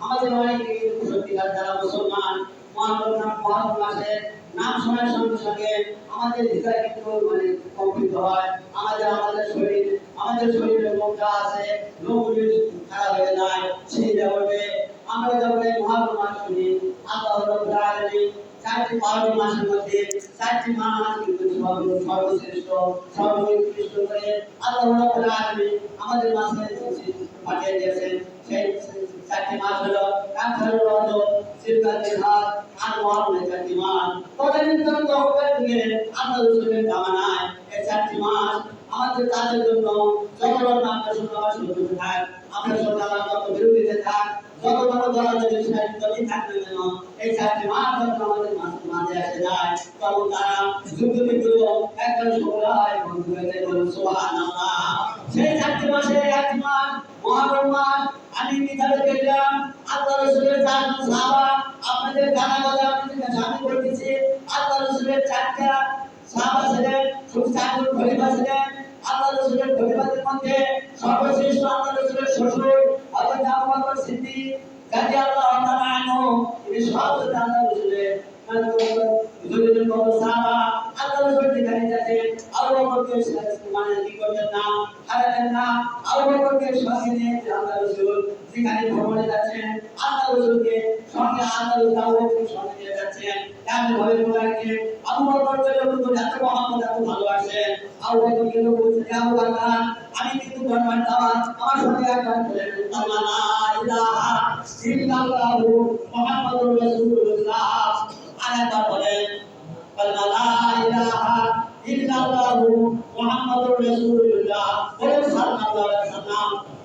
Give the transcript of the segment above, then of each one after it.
আমাদের অনেকে সত্যিকার যারা মুসলমান নাম মানে আমাদের শরীর, আমাদের শরীরে মনটা আছে, লোকগুলি খারাপ হয়ে যায় সেই আমরা যখন মহারম শুনি আল্লাহ রব্বুল আলামিন মাস করে আল্লাহ আমাদের মাঝে পাঠিয়ে দিয়েছেন মাস হলো আর চারটি মাস। তদানীন্তন তহবিলের দিকে আল্লাহ রসুলের জামানায় এই চারটি মাস আমাদের কাজের জন্য বড় আমরা শুনলাম শুনতে থাক। আমরা শুনলাম যত বিরোধীতে থাক যত বড় দলাদলি সাহিত্যই থাকবে যেন, এই চারটি মাস যখন আমাদের মাঝে এসে যায়। তখন তারা যুদ্ধ বিগ্রহ একদম সবাই বন্ধু হয়ে যায়, বলুন সেই চারটি মাসে এক মাস আমি কিতাবে দেখলাম আল্লাহ রসুলের চারজন সাহাবা, আপনাদের জানা কথা আপনাদের আমি বলতেছি আল্লাহ রসুলের চারটা সাহাবা ছিলেন, শুধু চারজন খলিফা ছিলেন। আল্লাহ রসুলের খলিফাদের মধ্যে সর্বশ্রেষ্ঠ আল্লাহ রসুলের শ্বশুর বকর সিদ্দিক কাজী আল্লাহ তাআলা আনহু তিনি যেখানে মানে কি না হারাতেন না আবু বকরকে সঙ্গে নিয়ে আল্লাহ রসুল ভ্রমণে যাচ্ছেন আল্লাহ রসুল আবু বকরকে সঙ্গে যাচ্ছেন এমন ভাবে বলাকে আবু বকরকে যখন এত মহাম্মদ এত ভালোবাসেন আবু বকরকে লোক বলছেন আবু বকর আমি কিন্তু ধর্মের দাওয়াত আমার সঙ্গে একবার বলেন আল্লাহ লা ইলাহা ইল্লাল্লাহু মুহাম্মাদুর রাসূলুল্লাহ আরেকবার বলেন আল্লাহ লা ইলাহা ইল্লাল্লাহু মুহাম্মাদুর রাসূলুল্লাহ বলে সাল্লাল্লাহু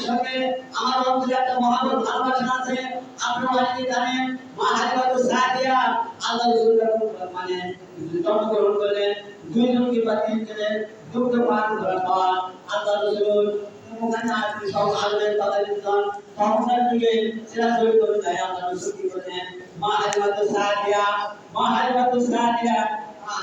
বাড়ির সঙ্গে আমার অন্তরে একটা মহাবত ভালোবাসা আছে। আপনারা অনেকে জানেন, মা হারিবাদু সাদিয়া আল্লাহ রসুল মানে জন্মগ্রহণ করলেন দুইজন কিংবা তিনজনের দুগ্ধ পান করার আল্লাহ রসুল ওখানে আসবে সব আসবেন তাদের জন তখনকার যুগে সেরা জয় করে যায় আল্লাহ রসুল কি করলেন মা হারিবাদু সাদিয়া মা হারিবাদু সাদিয়া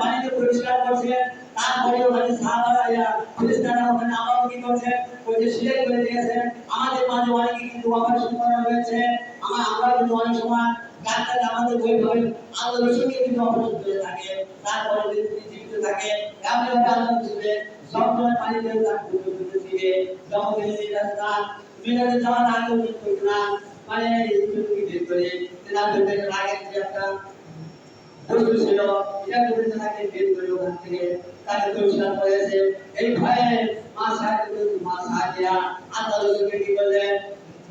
পানিকে পরিষ্কার করছে তারপরে ওখানে সাহাবারা ওখানে আবার কি করছে ওই যে সিলাই করে আমাদের মাঝে অনেকে কিন্তু আমার আমরা কিন্তু অনেক সময় ডাক্তার আমাদের ওইভাবে আল্লাহ রসুলকে কিন্তু অপারেশন করে থাকে। তারপরে তিনি জীবিত থাকে এমনভাবে আল্লাহ রসুলে জমজমের পানিতে তার করতে দিবে জমজমের রাস্তা মিলাতে যাওয়ার আগে উনি করলেন মানে ইন্দ্রকে বের করে তেনার ভেতরে রাগের একটা এই ভয়ে মা সাহায্য মা সাহায্যা আল্লাহ কি করলেন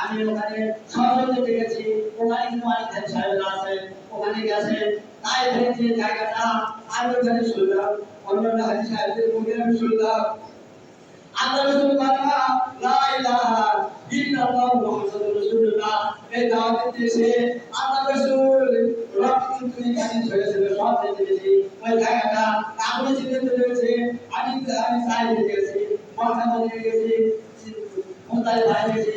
আমি ওখানে সহযোগিতা দেখেছি, ওখানে ধ্যান সাহেব আছে, ওখানে গেছে, তাই যে জায়গাটা আমি ওখানে শুনলাম অন্য হাজি সাহেবদের মুখে আমি শুনলাম আল্লাহ রসুল কথা লা ইলাহা ইল্লাল্লাহ মুহাম্মাদুর রাসূলুল্লাহ। এই দাওয়াত দিয়েছে আল্লাহ রসুল রক্ত কিন্তু এখানে ছড়িয়েছিল সব দেখে ওই জায়গাটা আগুনে জিতে রয়েছে, আমি আমি তাই গেছি মক্কা মদিনা গেছি মুস্তাই ভাই গেছি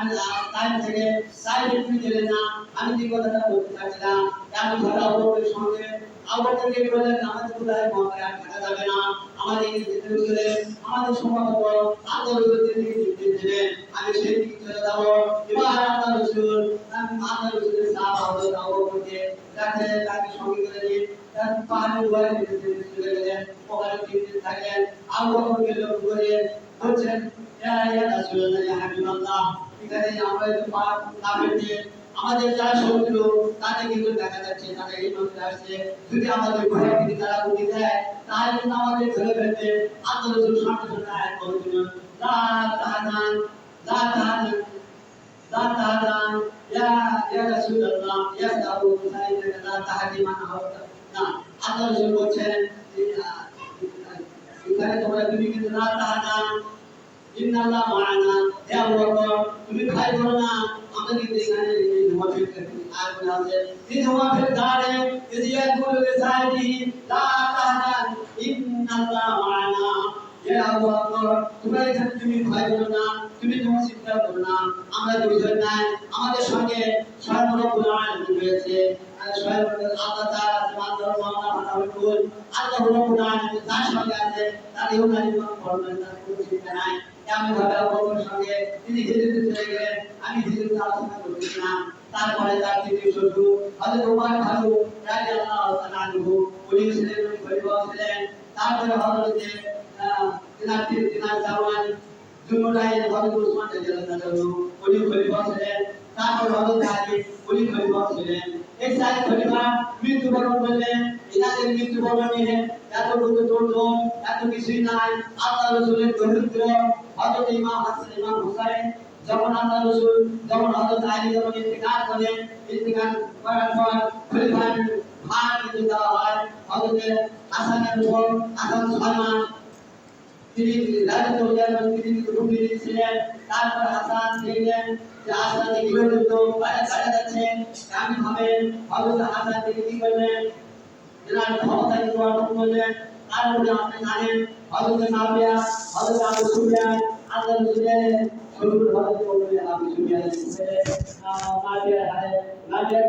আমি টাইম থেকে সাইড একটু দিলেন না। আমি যে কথাটা বলতে চাচ্ছিলাম আমি ঘরে অবরের সঙ্গে অবরকে বললেন আমাদের কোথায় মহামারী আর থাকা যাবে না? আমাদের যেতে গেলে আমাদের সম্ভবত রসুলের দিকে নির্দেশ দিলেন আমি সেই দিকে চলে যাব। এবার আল্লাহ রসুল আমি আল্লাহ রসুলের সাহাব হজরত অবরকে তাকে তাকে সঙ্গে করে নিয়ে তার পাহাড়ের দুয়ারে চলে গেলেন। ওখানে তিন দিন থাকলেন আবু লক্ষ্য করে বলছেন, ইয়া রাসূলুল্লাহ, ইয়া হাবিবাল্লাহ। এখানে আমরা একটু না পেতে আমাদের যারা শত্রু তাদের কিন্তু দেখা যাচ্ছে তারা এই মন্দিরে আসছে যদি আমাদের ঘরে যদি তারা উঠে দেয় তাহলে কিন্তু আমাদের ধরে ফেলতে আল্লাহ রসুল সামনে সামনে আয়াত বলছিলেন লা তাহাজান লা তাহাজান ইয়া ইয়া রাসূলুল্লাহ ইয়া আবু হুসাইন লা তাহাজিমান আওতা না আল্লাহ রসুল বলছেন এখানে তোমরা তুমি কিন্তু লা তাহাজান ইন্নাল্লাহ মা'ানা হে বকর, তুমি ভয় করো না আমরা কিন্তু এই মুনাফিক আর আছে? এই মুনাফিক দাঁড়ে ইয়াকুল লিসাইদি লা তাহজান ইন্নাল্লাহ হে আবু বকর এখানে তুমি ভয় করো না, তুমি তোমার চিন্তা করো না, আমরা দুইজন নাই, আমাদের সঙ্গে সর্বরকম আলামিন রয়েছে। আল্লাহ আল্লাহ রব্বুল আলামিন তার সঙ্গে আছে, তার আমি ভাবে সঙ্গে তিনি হিজরতে আমি হিজরতে আলোচনা করতেছিলাম। তারপরে তার দ্বিতীয় শত্রু হযরত ওমর ফারুক তারপরে হযরত তিনার তিনার জাওয়ান জুনুরাইন হযরত উসমান তারপর হযরত আলী এই চার খলিফা মৃত্যুবরণ করলেন এনাদের মৃত্যুবরণ নিয়ে এত দুটো এত কিছুই নাই। আল্লাহ রসুলের দরিদ্র হযরত ইমাম হাসান, ইমাম হুসাইন, যখন আল্লাহ রসুল, যখন হযরত আলী যখন ইন্তিকাল করেন ইন্তিকাল করার পর খলিফার ভার কিন্তু দেওয়া হয়। হযরত হাসানের উপর হাসান সালমান তিনি রাজত্ব উদয়াপন তিনি রূপে ছিলেন তারপর হাসান দেখলেন যে হাসান গৃহযুদ্ধ বাইরে বাইরে যাচ্ছে এমন ভাবে হযরত হাসান তিনি কি করলেন এনার ক্ষমতা কিন্তু অর্জন করলেন তার মধ্যে আপনি জানেন হজরত নাবিয়া হজরত আবু সুফিয়ান আল্লাহ নবীকে শুরুর হজরত বললেন আবু সুফিয়ান নাবিয়া নাবিয়া